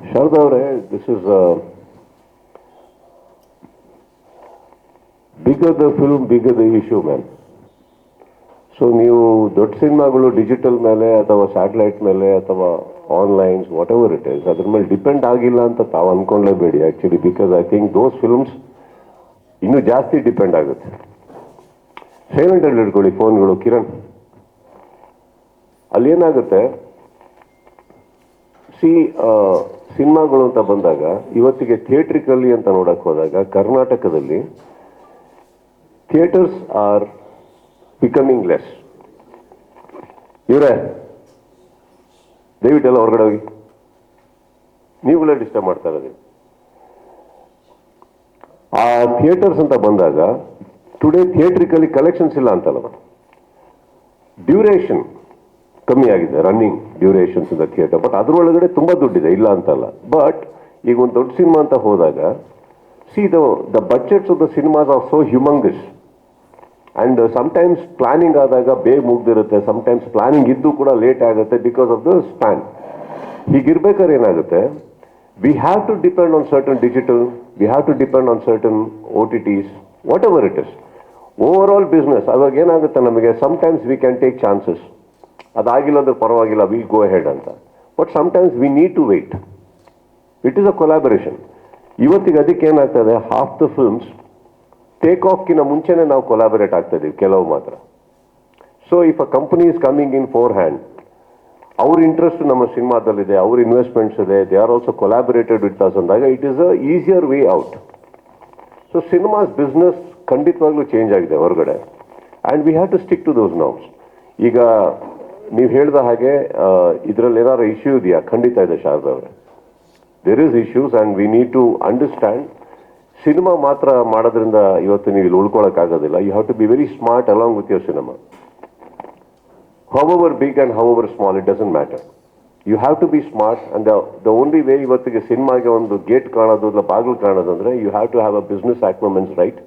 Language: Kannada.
ಶಾರದಾ ಅವರೇ this is bigger the film bigger the issue man so ನೀವು ದೊಡ್ಡ ಸಿನಿಮಾಗಳು ಡಿಜಿಟಲ್ ಮೇಲೆ ಅಥವಾ ಸ್ಯಾಟಲೈಟ್ ಮೇಲೆ ಅಥವಾ onlines whatever it is ಅದ್ರ ಮೇಲೆ ಡಿಪೆಂಡ್ ಆಗಿಲ್ಲ ಅಂತ ತಾವು ಅನ್ಕೊಳ್ಳೇಬೇಡಿ actually because I think those films ಇನ್ನೂ ಜಾಸ್ತಿ ಡಿಪೆಂಡ್ ಆಗುತ್ತೆ. ಸೈಲೆಂಟಲ್ಲಿ ಇಟ್ಕೊಳ್ಳಿ ಫೋನ್ಗಳು, ಕಿರಣ್. ಅಲ್ಲಿ ಏನಾಗುತ್ತೆ ಸಿ ಸಿನಿಮಾಗಳು ಅಂತ ಬಂದಾಗ, ಇವತ್ತಿಗೆ ಥಿಯೇಟ್ರಿಕಲ್ಲಿ ಅಂತ ನೋಡಕ್ಕೆ ಹೋದಾಗ, ಕರ್ನಾಟಕದಲ್ಲಿ ಥಿಯೇಟರ್ಸ್ ಆರ್ ಬಿಕಮಿಂಗ್ ಲೆಸ್. ಇವರೇ, ದಯವಿಟ್ಟೆಲ್ಲ ಹೊರಗಡೆ ಹೋಗಿ. ನೀವುಗಳೇ ಡಿಸ್ಟರ್ಬ್ ಮಾಡ್ತಾ ಇರೋದು. ಆ ಥಿಯೇಟರ್ಸ್ ಅಂತ ಬಂದಾಗ ಟುಡೇ ಥಿಯೇಟ್ರಿಕಲ್ಲಿ ಕಲೆಕ್ಷನ್ಸ್ ಇಲ್ಲ ಅಂತಲ್ಲ. ಡ್ಯೂರೇಷನ್ ಕಮ್ಮಿ ಆಗಿದೆ running durations in the theatre but ಅದರೊಳಗಡೆ ತುಂಬ ದುಡ್ಡಿದೆ, ಇಲ್ಲ ಅಂತಲ್ಲ. ಬಟ್ ಈಗ ಒಂದು ದೊಡ್ಡ ಸಿನಿಮಾ ಅಂತ ಹೋದಾಗ see the the budgets of the cinemas are so humongous and sometimes planning ಆದಾಗ ಬೇಗ ಮುಗ್ದಿರುತ್ತೆ ಸಮಟೈಮ್ಸ್ ಪ್ಲಾನಿಂಗ್ ಇದ್ದು ಕೂಡ ಲೇಟ್ ಆಗುತ್ತೆ ಬಿಕಾಸ್ ಆಫ್ ದ ಸ್ಪ್ಯಾನ್ ಹೀಗಿರ್ಬೇಕಾದ್ರೆ ಏನಾಗುತ್ತೆ? We have to depend on certain digital we have to depend on certain O T Ts whatever it is over all business ಅವಾಗ ಏನಾಗುತ್ತೆ ನಮಗೆ? Sometimes we can take chances ಅದಾಗಿಲ್ಲ ಅಂದ್ರೆ ಪರವಾಗಿಲ್ಲ ವಿ ಗೋ ಹೆಡ್ ಅಂತ. But sometimes we need to wait it is a collaboration ಇವತ್ತಿಗೆ ಅದಕ್ಕೆ ಏನಾಗ್ತದೆ? ಹಾಫ್ ದ ಫಿಲ್ಮ್ಸ್ ಟೇಕ್ ಆಫ್ಗಿನ ಮುಂಚೆನೆ ನಾವು ಕೊಲಾಬರೇಟ್ ಆಗ್ತಾ ಇದೀವಿ, ಕೆಲವು ಮಾತ್ರ. So if a company is coming in forehand ಅವ್ರ ಇಂಟ್ರೆಸ್ಟ್ ನಮ್ಮ ಸಿನಿಮಾದಲ್ಲಿದೆ, ಅವ್ರ ಇನ್ವೆಸ್ಟ್ಮೆಂಟ್ಸ್ ಇದೆ they are also collaborated with us ಅಂದಾಗ it is a easier way out so cinemas business ಖಂಡಿತವಾಗ್ಲೂ ಚೇಂಜ್ ಆಗಿದೆ ಹೊರಗಡೆ. And we have to stick to those nows ಈಗ ನೀವು ಹೇಳಿದ ಹಾಗೆ ಇದರಲ್ಲಿ ಏನಾದ್ರು ಇಶ್ಯೂ ಇದೆಯಾ? ಖಂಡಿತ ಇದೆ ಶಾರದಾ ಅವರೇ. There is issues and we need to understand cinema ಮಾತ್ರ ಮಾಡೋದ್ರಿಂದ ಇವತ್ತು ನೀವು ಇಲ್ಲಿ ಉಳ್ಕೊಳಕ್ಕಾಗೋದಿಲ್ಲ you have to be very smart along with your cinema however big and however small it doesn't matter you have to be smart and the only way ಇವತ್ತಿಗೆ ಸಿನಿಮಾಗೆ ಒಂದು ಗೇಟ್ ಕಾಣೋದು, ಇಲ್ಲ ಬಾಗಿಲು ಕಾಣೋದು you have to have a business agreements right